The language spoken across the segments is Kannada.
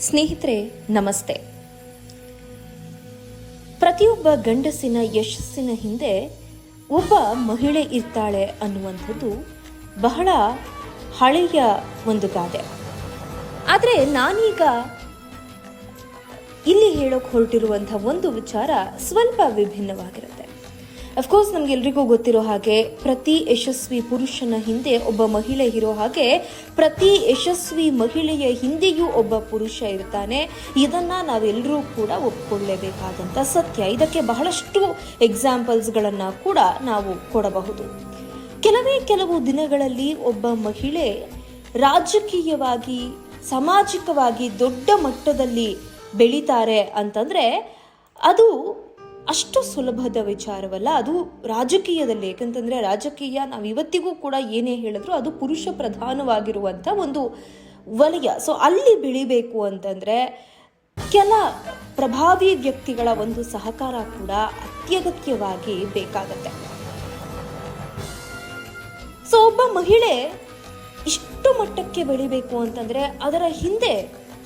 ಸ್ನೇಹಿತರೆ, ನಮಸ್ತೆ. ಪ್ರತಿಯೊಬ್ಬ ಗಂಡಸಿನ ಯಶಸ್ಸಿನ ಹಿಂದೆ ಒಬ್ಬ ಮಹಿಳೆ ಇರ್ತಾಳೆ ಅನ್ನುವಂಥದ್ದು ಬಹಳ ಹಳೆಯ ಒಂದು ಗಾದೆ. ಆದರೆ ನಾನೀಗ ಇಲ್ಲಿ ಹೇಳೋಕೆ ಹೊರಟಿರುವಂಥ ಒಂದು ವಿಚಾರ ಸ್ವಲ್ಪ ವಿಭಿನ್ನವಾಗಿರುತ್ತೆ. ಅಫ್ಕೋರ್ಸ್ ಎಲ್ಲರಿಗೂ ಗೊತ್ತಿರೋ ಹಾಗೆ ಪ್ರತಿ ಯಶಸ್ವಿ ಪುರುಷನ ಹಿಂದೆ ಒಬ್ಬ ಮಹಿಳೆ ಇರೋ ಹಾಗೆ ಪ್ರತಿ ಯಶಸ್ವಿ ಮಹಿಳೆಯ ಹಿಂದೆಯೂ ಒಬ್ಬ ಪುರುಷ ಇರ್ತಾನೆ. ಇದನ್ನ ನಾವೆಲ್ಲರೂ ಕೂಡ ಒಪ್ಕೊಳ್ಳೇಬೇಕಾದಂತ ಸತ್ಯ. ಇದಕ್ಕೆ ಬಹಳಷ್ಟು ಎಕ್ಸಾಂಪಲ್ಸ್ಗಳನ್ನು ಕೂಡ ನಾವು ಕೊಡಬಹುದು. ಕೆಲವೇ ಕೆಲವು ದಿನಗಳಲ್ಲಿ ಒಬ್ಬ ಮಹಿಳೆ ರಾಜಕೀಯವಾಗಿ, ಸಾಮಾಜಿಕವಾಗಿ ದೊಡ್ಡ ಮಟ್ಟದಲ್ಲಿ ಬೆಳೀತಾರೆ ಅಂತಂದ್ರೆ ಅದು ಅಷ್ಟು ಸುಲಭದ ವಿಚಾರವಲ್ಲ, ಅದು ರಾಜಕೀಯದಲ್ಲಿ. ಯಾಕಂತಂದ್ರೆ ರಾಜಕೀಯ ನಾವು ಇವತ್ತಿಗೂ ಕೂಡ ಏನೇ ಹೇಳಿದ್ರು ಅದು ಪುರುಷ ಪ್ರಧಾನವಾಗಿರುವಂತ ಒಂದು ವಲಯ. ಸೊ ಅಲ್ಲಿ ಬೆಳಿಬೇಕು ಅಂತಂದ್ರೆ ಕೆಲ ಪ್ರಭಾವಿ ವ್ಯಕ್ತಿಗಳ ಒಂದು ಸಹಕಾರ ಕೂಡ ಅತ್ಯಗತ್ಯವಾಗಿ ಬೇಕಾಗತ್ತೆ. ಸೊ ಒಬ್ಬ ಮಹಿಳೆ ಇಷ್ಟು ಮಟ್ಟಕ್ಕೆ ಬೆಳಿಬೇಕು ಅಂತಂದ್ರೆ ಅದರ ಹಿಂದೆ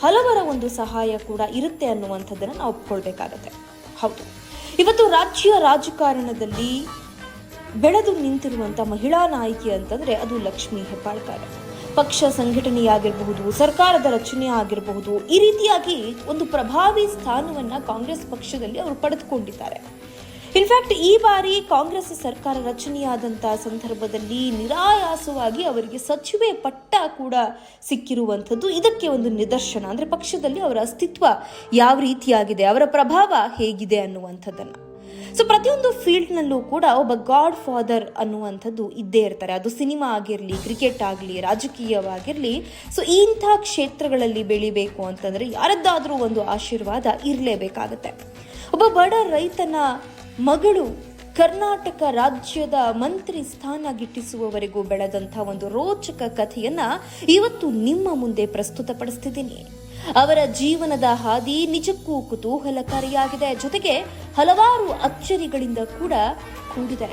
ಹಲವರ ಒಂದು ಸಹಾಯ ಕೂಡ ಇರುತ್ತೆ ಅನ್ನುವಂಥದ್ದನ್ನ ನಾವು ಒಪ್ಕೊಳ್ಬೇಕಾಗತ್ತೆ. ಹೌದು. ಇವತ್ತು ರಾಜ್ಯ ರಾಜಕಾರಣದಲ್ಲಿ ಬೆಳೆದು ನಿಂತಿರುವಂಥ ಮಹಿಳಾ ನಾಯಕಿ ಅಂತಂದ್ರೆ ಅದು ಲಕ್ಷ್ಮಿ ಹೆಬ್ಬಾಳ್ಕರ್. ಪಕ್ಷ ಸಂಘಟನೆಯಾಗಿರಬಹುದು, ಸರ್ಕಾರದ ರಚನೆ ಆಗಿರಬಹುದು, ಈ ರೀತಿಯಾಗಿ ಒಂದು ಪ್ರಭಾವಿ ಸ್ಥಾನವನ್ನ ಕಾಂಗ್ರೆಸ್ ಪಕ್ಷದಲ್ಲಿ ಅವರು ಪಡೆದುಕೊಂಡಿದ್ದಾರೆ. ಇನ್ಫ್ಯಾಕ್ಟ್ ಈ ಬಾರಿ ಕಾಂಗ್ರೆಸ್ ಸರ್ಕಾರ ರಚನೆಯಾದಂತಹ ಸಂದರ್ಭದಲ್ಲಿ ನಿರಾಯಾಸವಾಗಿ ಅವರಿಗೆ ಸಚಿವೆ ಪಟ್ಟ ಕೂಡ ಸಿಕ್ಕಿರುವಂಥದ್ದು. ಇದಕ್ಕೆ ಒಂದು ನಿದರ್ಶನ. ಅಂದ್ರೆ ಪಕ್ಷದಲ್ಲಿ ಅವರ ಅಸ್ತಿತ್ವ ಯಾವ ರೀತಿಯಾಗಿದೆ, ಅವರ ಪ್ರಭಾವ ಹೇಗಿದೆ ಅನ್ನುವಂಥದ್ದನ್ನ. ಸೊ ಪ್ರತಿಯೊಂದು ಫೀಲ್ಡ್ನಲ್ಲೂ ಕೂಡ ಒಬ್ಬ ಗಾಡ್ ಫಾದರ್ ಅನ್ನುವಂಥದ್ದು ಇದ್ದೇ ಇರ್ತಾರೆ. ಅದು ಸಿನಿಮಾ ಆಗಿರಲಿ, ಕ್ರಿಕೆಟ್ ಆಗಲಿ ರಾಜಕೀಯವಾಗಿರಲಿ. ಸೊ ಇಂಥ ಕ್ಷೇತ್ರಗಳಲ್ಲಿ ಬೆಳಿಬೇಕು ಅಂತಂದ್ರೆ ಯಾರದ್ದಾದರೂ ಒಂದು ಆಶೀರ್ವಾದ ಇರಲೇಬೇಕಾಗತ್ತೆ. ಒಬ್ಬ ಬಡ ರೈತನ ಮಗಳು ಕರ್ನಾಟಕ ರಾಜ್ಯದ ಮಂತ್ರಿ ಸ್ಥಾನ ಗಿಟ್ಟಿಸುವವರೆಗೂ ಬೆಳೆದಂಥ ಒಂದು ರೋಚಕ ಕಥೆಯನ್ನ ಇವತ್ತು ನಿಮ್ಮ ಮುಂದೆ ಪ್ರಸ್ತುತಪಡಿಸ್ತಿದ್ದೀನಿ. ಅವರ ಜೀವನದ ಹಾದಿ ನಿಜಕ್ಕೂ ಕುತೂಹಲಕಾರಿಯಾಗಿದೆ. ಜೊತೆಗೆ ಹಲವಾರು ಅಚ್ಚರಿಗಳಿಂದ ಕೂಡ ಕೂಡಿದೆ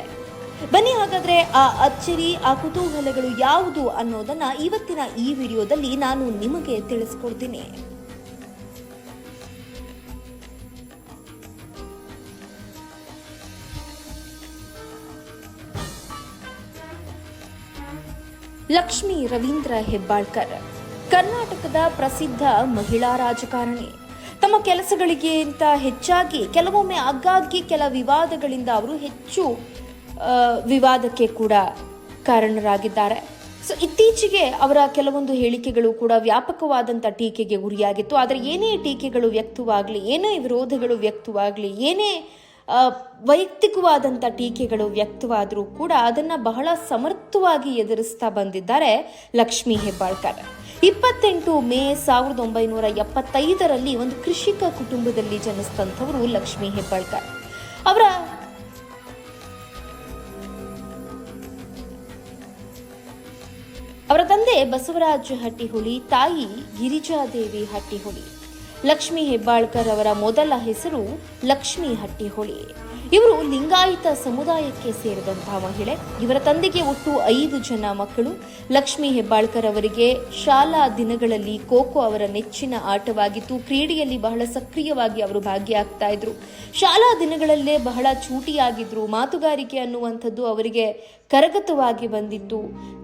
ಬನ್ನಿ ಹಾಗಾದ್ರೆ ಆ ಅಚ್ಚರಿ, ಆ ಕುತೂಹಲಗಳು ಯಾವುದು ಅನ್ನೋದನ್ನ ಇವತ್ತಿನ ಈ ವಿಡಿಯೋದಲ್ಲಿ ನಾನು ನಿಮಗೆ ತಿಳಿಸ್ಕೊಡ್ತೀನಿ. ಲಕ್ಷ್ಮಿ ರವೀಂದ್ರ ಹೆಬ್ಬಾಳ್ಕರ್. ಕರ್ನಾಟಕದ ಪ್ರಸಿದ್ಧ ಮಹಿಳಾ ರಾಜಕಾರಣಿ. ತಮ್ಮ ಕೆಲಸಗಳಿಗೆ ಅಂತ ಹೆಚ್ಚಾಗಿ ಕೆಲವೊಮ್ಮೆ ಆಗಾಗ್ಗೆ ಕೆಲ ವಿವಾದಗಳಿಂದ ಅವರು ಹೆಚ್ಚು ವಿವಾದಕ್ಕೆ ಕೂಡ ಕಾರಣರಾಗಿದ್ದಾರೆ. ಸೊ ಇತ್ತೀಚೆಗೆ ಅವರ ಕೆಲವೊಂದು ಹೇಳಿಕೆಗಳು ಕೂಡ ವ್ಯಾಪಕವಾದಂಥ ಟೀಕೆಗೆ ಗುರಿಯಾಗಿತ್ತು. ಆದರೆ ಏನೇ ಟೀಕೆಗಳು ವ್ಯಕ್ತವಾಗಲಿ, ಏನೇ ವಿರೋಧಗಳು ವ್ಯಕ್ತವಾಗಲಿ, ಏನೇ ವೈಯಕ್ತಿಕವಾದಂಥ ಟೀಕೆಗಳು ವ್ಯಕ್ತವಾದರೂ ಕೂಡ ಅದನ್ನು ಬಹಳ ಸಮರ್ಥವಾಗಿ ಎದುರಿಸ್ತಾ ಬಂದಿದ್ದಾರೆ ಲಕ್ಷ್ಮಿ ಹೆಬ್ಬಾಳ್ಕರ್. ಇಪ್ಪತ್ತೆಂಟು ಮೇ ಸಾವಿರದ ಒಂಬೈನೂರ ಎಪ್ಪತ್ತೈದರಲ್ಲಿ ಒಂದು ಕೃಷಿಕ ಕುಟುಂಬದಲ್ಲಿ ಜನಿಸಿದಂಥವರು ಲಕ್ಷ್ಮಿ ಹೆಬ್ಬಾಳ್ಕರ್. ಅವರ ಅವರ ತಂದೆ ಬಸವರಾಜ ಹಟ್ಟಿಹುಳಿ, ತಾಯಿ ಗಿರಿಜಾದೇವಿ ಹಟ್ಟಿಹುಳಿ. ಲಕ್ಷ್ಮಿ ಹೆಬ್ಬಾಳ್ಕರ್ ಅವರ ಮೊದಲ ಹೆಸರು ಲಕ್ಷ್ಮಿ ಹಟ್ಟಿಹೊಳಿ. ಇವರು ಲಿಂಗಾಯತ ಸಮುದಾಯಕ್ಕೆ ಸೇರಿದಂತಹ ಮಹಿಳೆ. ಇವರ ತಂದೆಗೆ ಒಟ್ಟು ಐದು ಜನ ಮಕ್ಕಳು. ಲಕ್ಷ್ಮಿ ಹೆಬ್ಬಾಳ್ಕರ್ ಅವರಿಗೆ ಶಾಲಾ ದಿನಗಳಲ್ಲಿ ಖೋಖೋ ಅವರ ನೆಚ್ಚಿನ ಆಟವಾಗಿತ್ತು. ಕ್ರೀಡೆಯಲ್ಲಿ ಬಹಳ ಸಕ್ರಿಯವಾಗಿ ಅವರು ಭಾಗಿಯಾಗ್ತಾ ಇದ್ರು. ಶಾಲಾ ದಿನಗಳಲ್ಲೇ ಬಹಳ ಚೂಟಿಯಾಗಿದ್ರು. ಮಾತುಗಾರಿಕೆ ಅನ್ನುವಂಥದ್ದು ಅವರಿಗೆ ಕರಗತವಾಗಿ ಬಂದಿತ್ತು.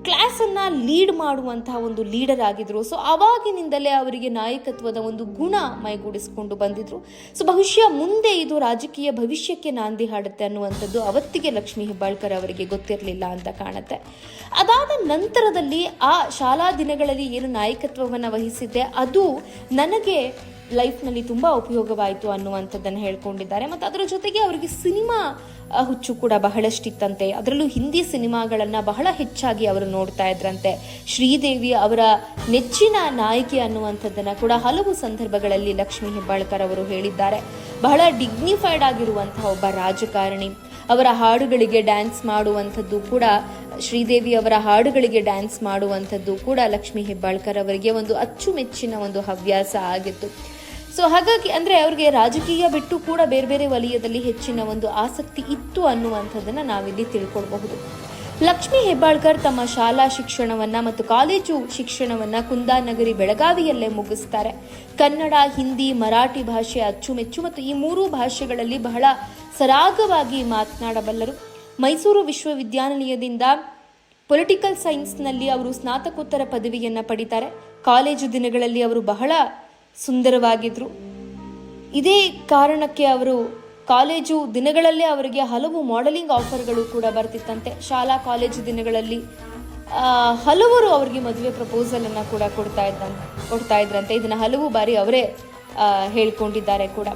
ಕ್ಲಾಸ್ ಅನ್ನ ಲೀಡ್ ಮಾಡುವಂತಹ ಒಂದು ಲೀಡರ್ ಆಗಿದ್ರು. ಸೊ ಅವಾಗಿನಿಂದಲೇ ಅವರಿಗೆ ನಾಯಕತ್ವದ ಒಂದು ಗುಣ ಮೈಗೂಡಿಸಿಕೊಂಡು ಬಂದಿದ್ರು. ಸೊ, ಬಹುಶಃ ಮುಂದೆ ಇದು ರಾಜಕೀಯ ಭವಿಷ್ಯಕ್ಕೆ ನಾಂದಿ ಹಾಡುತ್ತೆ ಅನ್ನುವಂಥದ್ದು ಅವತ್ತಿಗೆ ಲಕ್ಷ್ಮಿ ಹೆಬ್ಬಾಳ್ಕರ್ ಅವರಿಗೆ ಗೊತ್ತಿರಲಿಲ್ಲ ಅಂತ ಕಾಣುತ್ತೆ. ಅದಾದ ನಂತರದಲ್ಲಿ ಆ ಶಾಲಾ ದಿನಗಳಲ್ಲಿ ಏನು ನಾಯಕತ್ವವನ್ನು ವಹಿಸಿದ್ದೆ, ಅದು ನನಗೆ ಲೈಫ್ನಲ್ಲಿ ತುಂಬ ಉಪಯೋಗವಾಯಿತು ಅನ್ನುವಂಥದ್ದನ್ನು ಹೇಳ್ಕೊಂಡಿದ್ದಾರೆ. ಮತ್ತು ಅದರ ಜೊತೆಗೆ ಅವರಿಗೆ ಸಿನಿಮಾ ಹುಚ್ಚು ಕೂಡ ಬಹಳಷ್ಟಿತ್ತಂತೆ. ಅದರಲ್ಲೂ ಹಿಂದಿ ಸಿನಿಮಾಗಳನ್ನು ಬಹಳ ಹೆಚ್ಚಾಗಿ ಅವರು ನೋಡ್ತಾ ಇದ್ರಂತೆ. ಶ್ರೀದೇವಿ ಅವರ ನೆಚ್ಚಿನ ನಾಯಕಿ ಅನ್ನುವಂಥದ್ದನ್ನು ಕೂಡ ಹಲವು ಸಂದರ್ಭಗಳಲ್ಲಿ ಲಕ್ಷ್ಮೀ ಹೆಬ್ಬಾಳ್ಕರ್ ಅವರು ಹೇಳಿದ್ದಾರೆ. ಬಹಳ ಡಿಗ್ನಿಫೈಡ್ ಆಗಿರುವಂತಹ ಒಬ್ಬ ರಾಜಕಾರಣಿ. ಅವರ ಹಾಡುಗಳಿಗೆ ಡ್ಯಾನ್ಸ್ ಮಾಡುವಂಥದ್ದು ಕೂಡ ಶ್ರೀದೇವಿ ಅವರ ಹಾಡುಗಳಿಗೆ ಡ್ಯಾನ್ಸ್ ಮಾಡುವಂಥದ್ದು ಕೂಡ ಲಕ್ಷ್ಮೀ ಹೆಬ್ಬಾಳ್ಕರ್ ಅವರಿಗೆ ಒಂದು ಅಚ್ಚುಮೆಚ್ಚಿನ ಒಂದು ಹವ್ಯಾಸ ಆಗಿತ್ತು. ಸೊ ಹಾಗಾಗಿ ಅಂದರೆ ಅವ್ರಿಗೆ ರಾಜಕೀಯ ಬಿಟ್ಟು ಕೂಡ ಬೇರೆ ಬೇರೆ ವಲಯದಲ್ಲಿ ಹೆಚ್ಚಿನ ಒಂದು ಆಸಕ್ತಿ ಇತ್ತು ಅನ್ನುವಂಥದ್ದನ್ನು ನಾವಿಲ್ಲಿ ತಿಳ್ಕೊಳ್ಬಹುದು. ಲಕ್ಷ್ಮೀ ಹೆಬ್ಬಾಳ್ಕರ್ ತಮ್ಮ ಶಾಲಾ ಶಿಕ್ಷಣವನ್ನ ಮತ್ತು ಕಾಲೇಜು ಶಿಕ್ಷಣವನ್ನ ಕುಂದಾನಗರಿ ಬೆಳಗಾವಿಯಲ್ಲೇ ಮುಗಿಸ್ತಾರೆ. ಕನ್ನಡ, ಹಿಂದಿ, ಮರಾಠಿ ಭಾಷೆ ಅಚ್ಚುಮೆಚ್ಚು ಮತ್ತು ಈ ಮೂರೂ ಭಾಷೆಗಳಲ್ಲಿ ಬಹಳ ಸರಾಗವಾಗಿ ಮಾತನಾಡಬಲ್ಲರು. ಮೈಸೂರು ವಿಶ್ವವಿದ್ಯಾನಿಲಯದಿಂದ ಪೊಲಿಟಿಕಲ್ ಸೈನ್ಸ್ನಲ್ಲಿ ಅವರು ಸ್ನಾತಕೋತ್ತರ ಪದವಿಯನ್ನ ಪಡಿತಾರೆ. ಕಾಲೇಜು ದಿನಗಳಲ್ಲಿ ಅವರು ಬಹಳ ಸುಂದರವಾಗಿದ್ದರು ಇದೇ ಕಾರಣಕ್ಕೆ ಅವರು ಕಾಲೇಜು ದಿನಗಳಲ್ಲೇ ಅವರಿಗೆ ಹಲವು ಮಾಡೆಲಿಂಗ್ ಆಫರ್ಗಳು ಕೂಡ ಬರ್ತಿತ್ತಂತೆ. ಶಾಲಾ ಕಾಲೇಜು ದಿನಗಳಲ್ಲಿ ಹಲವರು ಅವರಿಗೆ ಮದುವೆ ಪ್ರಪೋಸಲ್ ಅನ್ನ ಕೂಡ ಕೊಡ್ತಾ ಇದ್ದ ಕೊಡ್ತಾ ಇದ್ರಂತೆ. ಇದನ್ನ ಹಲವು ಬಾರಿ ಅವರೇ ಹೇಳ್ಕೊಂಡಿದ್ದಾರೆ ಕೂಡ.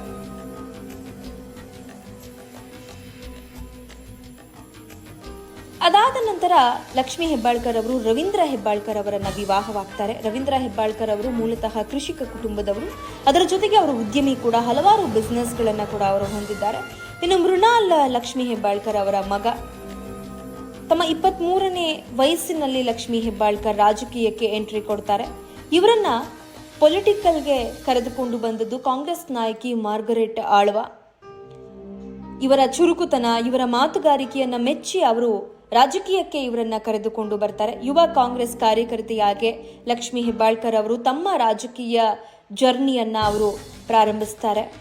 ಅದಾದ ನಂತರ ಲಕ್ಷ್ಮೀ ಹೆಬ್ಬಾಳ್ಕರ್ ಅವರು ರವೀಂದ್ರ ಹೆಬ್ಬಾಳ್ಕರ್ ಅವರನ್ನ ವಿವಾಹವಾಗ್ತಾರೆ. ರವೀಂದ್ರ ಹೆಬ್ಬಾಳ್ಕರ್ ಅವರು ಮೂಲತಃ ಕೃಷಿಕ ಕುಟುಂಬದವರು. ಅದರ ಜೊತೆಗೆ ಅವರು ಉದ್ಯಮಿ ಕೂಡ, ಹಲವಾರು ಬಿಸ್ನೆಸ್ಗಳನ್ನು ಕೂಡ ಅವರು ಹೊಂದಿದ್ದಾರೆ. ಇನ್ನು ಮೃಣಾಲ್ ಲಕ್ಷ್ಮೀ ಹೆಬ್ಬಾಳ್ಕರ್ ಅವರ ಮಗ. ತಮ್ಮ ಇಪ್ಪತ್ತ್ ಮೂರನೇ ವಯಸ್ಸಿನಲ್ಲಿ ಲಕ್ಷ್ಮೀ ಹೆಬ್ಬಾಳ್ಕರ್ ರಾಜಕೀಯಕ್ಕೆ ಎಂಟ್ರಿ ಕೊಡ್ತಾರೆ. ಇವರನ್ನ ಪೊಲಿಟಿಕಲ್ಗೆ ಕರೆದುಕೊಂಡು ಬಂದದ್ದು ಕಾಂಗ್ರೆಸ್ ನಾಯಕಿ ಮಾರ್ಗರೆಟ್ ಆಳ್ವ. ಇವರ ಚುರುಕುತನ, ಇವರ ಮಾತುಗಾರಿಕೆಯನ್ನ ಮೆಚ್ಚಿ ಅವರು ರಾಜಕೀಯಕ್ಕೆ ಇವರನ್ನ ಕರೆದುಕೊಂಡು ಬರ್ತಾರೆ. ಯುವ ಕಾಂಗ್ರೆಸ್ ಕಾರ್ಯಕರ್ತೆಯಾಗಿ ಲಕ್ಷ್ಮಿ ಹೆಬ್ಬಾಳ್ಕರ್ ಅವರು ತಮ್ಮ ರಾಜಕೀಯ ಜರ್ನಿಯನ್ನ ಅವರು ಪ್ರಾರಂಭಿಸ್ತಾರೆ.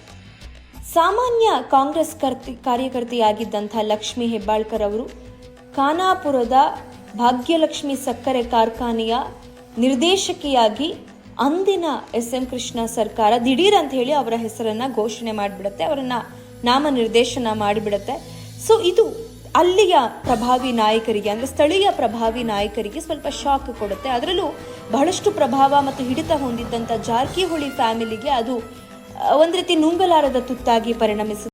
ಸಾಮಾನ್ಯ ಕಾಂಗ್ರೆಸ್ ಕರ್ತಿ, ಕಾರ್ಯಕರ್ತೆಯಾಗಿದ್ದಂಥ ಲಕ್ಷ್ಮಿ ಹೆಬ್ಬಾಳ್ಕರ್ ಅವರು ಖಾನಾಪುರದ ಭಾಗ್ಯಲಕ್ಷ್ಮಿ ಸಕ್ಕರೆ ಕಾರ್ಖಾನೆಯ ನಿರ್ದೇಶಕಿಯಾಗಿ ಅಂದಿನ ಎಸ್ ಎಂ ಕೃಷ್ಣ ಸರ್ಕಾರ ದಿಢೀರ್ ಅಂತ ಹೇಳಿ ಅವರ ಹೆಸರನ್ನ ಘೋಷಣೆ ಮಾಡಿಬಿಡುತ್ತೆ. ಅವರನ್ನ ನಾಮ ನಿರ್ದೇಶನ ಮಾಡಿಬಿಡುತ್ತೆ. ಸೊ ಇದು ಅಲ್ಲಿಯ ಪ್ರಭಾವಿ ನಾಯಕರಿಗೆ, ಅಂದರೆ ಸ್ಥಳೀಯ ಪ್ರಭಾವಿ ನಾಯಕರಿಗೆ ಸ್ವಲ್ಪ ಶಾಕ್ ಕೊಡುತ್ತೆ. ಅದರಲ್ಲೂ ಬಹಳಷ್ಟು ಪ್ರಭಾವ ಮತ್ತು ಹಿಡಿತ ಹೊಂದಿದ್ದಂಥ ಜಾರಕಿಹೊಳಿ ಫ್ಯಾಮಿಲಿಗೆ ಅದು ಒಂದು ರೀತಿ ನುಂಗಲಾರದ ತುತ್ತಾಗಿ ಪರಿಣಮಿಸುತ್ತೆ.